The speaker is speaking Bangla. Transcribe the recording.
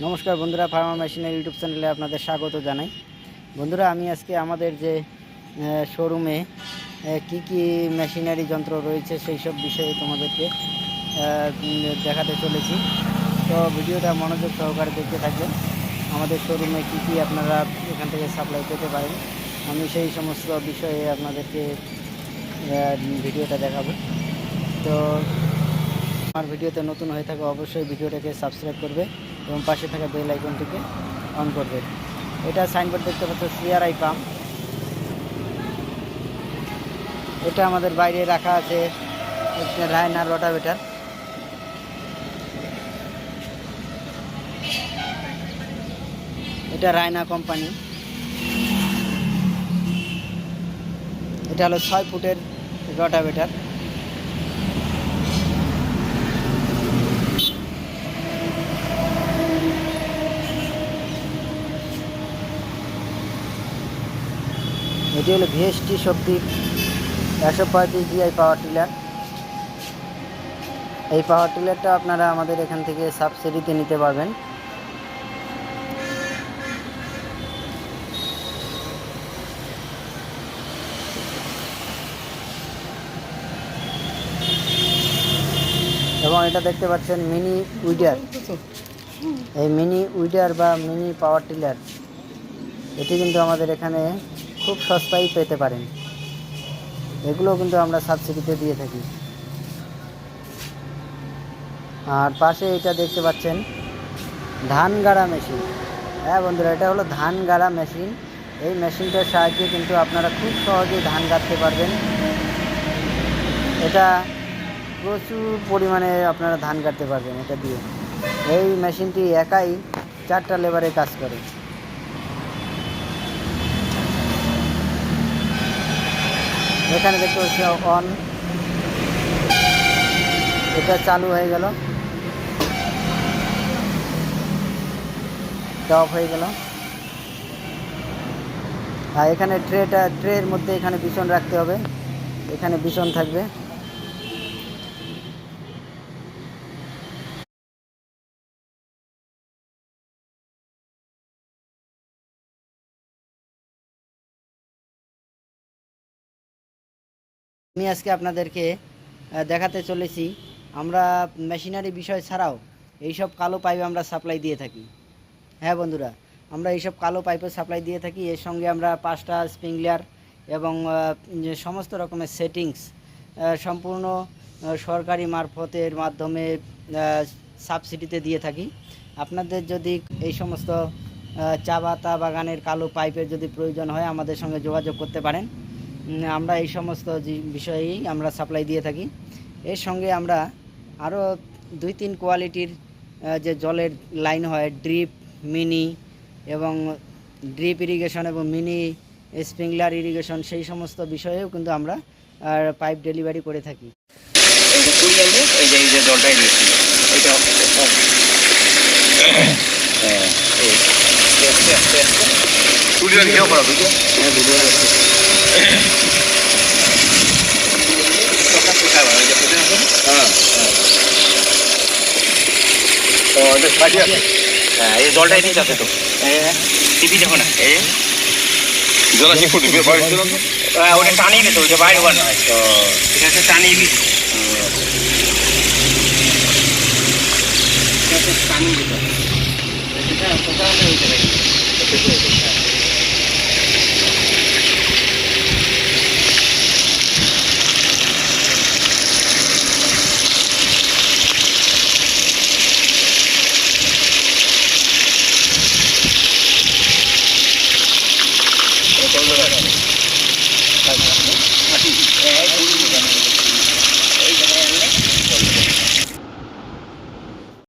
নমস্কার বন্ধুরা ফার্মা মেশিনের ইউটিউব চ্যানেলে আপনাদের স্বাগত জানাই। বন্ধুরা, আমি আজকে আমাদের যে শোরুমে কি কি মেশিনারি যন্ত্র রয়েছে সেই সব বিষয়ে তোমাদেরকে দেখাতে চলেছি। তো ভিডিওটা মনোযোগ সহকারে দেখতে থাকবেন। আমাদের শোরুমে কি কি আপনারা এখান থেকে সাপ্লাই পেতে পারেন, আমি সেই সমস্ত বিষয়ে আপনাদেরকে ভিডিওটা দেখাবো। তো, আমার ভিডিওতে নতুন হয়ে থাকে অবশ্যই ভিডিওটাকে সাবস্ক্রাইব করবে। এবং পাশে থাকা বেল আইকনটিকে অন করবে। এটা সাইনবোর্ড দেখতে পাচ্ছ সিআরআই পাম্প এটা আমাদের বাইরে রাখা আছে রায়নার রোটাভেটার এটা রায়না কোম্পানি এটা হলো ছয় ফুটের রোটাভেটার এটি হলো ভিএসটি শক্তির একশো পঁয়ত্রিশ ডিআই পাওয়ার টিলার এই পাওয়ার টিলারটা আপনারা আমাদের এখান থেকে সাবসিডিতে নিতে পারবেন। এবং এটা দেখতে পাচ্ছেন মিনি উইডার এই মিনি উইডার বা মিনি পাওয়ার টিলার এটি কিন্তু আমাদের এখানে খুব সস্তায় পেতে পারেন। এগুলো কিন্তু আমরা সাবসিডিতে দিয়ে থাকি। আর পাশে এটা দেখতে পাচ্ছেন ধান গাড়া মেশিন। হ্যাঁ বন্ধুরা, এটা হলো ধান গাড়া মেশিন। এই মেশিনটার সাহায্যে কিন্তু আপনারা খুব সহজেই ধান গাড়তে পারবেন। এটা প্রচুর পরিমাণে আপনারা ধান কাটতে পারবেন এটা দিয়ে। এই মেশিনটি একাই চারটা লেবারে কাজ করে। এখানে দেখতে পাচ্ছি অন এটা চালু হয়ে গেল। অফ হয়ে গেল। আর এখানে ট্রেটা ট্রের মধ্যে এখানে বিছন রাখতে হবে। এখানে বিছন থাকবে। আমি আজকে আপনাদেরকে দেখাতে চলেছি। আমরা মেশিনারি বিষয় ছাড়াও এইসব কালো পাইপ আমরা সাপ্লাই দিয়ে থাকি। হ্যাঁ বন্ধুরা, আমরা এইসব কালো পাইপের সাপ্লাই দিয়ে থাকি। এর সঙ্গে আমরা পাঁচটা স্প্রিংলার এবং সমস্ত রকমের সেটিংস সম্পূর্ণ সরকারি মারফতের মাধ্যমে সাবসিডিতে দিয়ে থাকি। আপনাদের যদি এই সমস্ত চা পাতা বাগানের কালো পাইপের যদি প্রয়োজন হয়, আমাদের সঙ্গে যোগাযোগ করতে পারেন। আমরা এই সমস্ত যে- বিষয়েই আমরা সাপ্লাই দিয়ে থাকি। এর সঙ্গে আমরা আরও দুই তিন কোয়ালিটির যে জলের লাইন হয় ড্রিপ মিনি এবং ড্রিপ ইরিগেশন এবং মিনি স্প্রিংলার ইরিগেশন সেই সমস্ত বিষয়েও কিন্তু আমরা পাইপ ডেলিভারি করে থাকি। এই যে কুড়ি আনবে এই। যে এই যে জলটাই দিয়েছি। হ্যাঁ, হ্যাঁ। হ্যাঁ, হ্যাঁ। তো এটা সাইডে আছে। হ্যাঁ, এই আছে তো টিভি দেখো না এই জলা কি ফুটবে হ্যাঁ, ওটা টানিয়ে দিত ওইটা বাইরে বার নয় এটা হচ্ছে টানিয়ে দিত টানিয়ে দিত হয়ে যাবে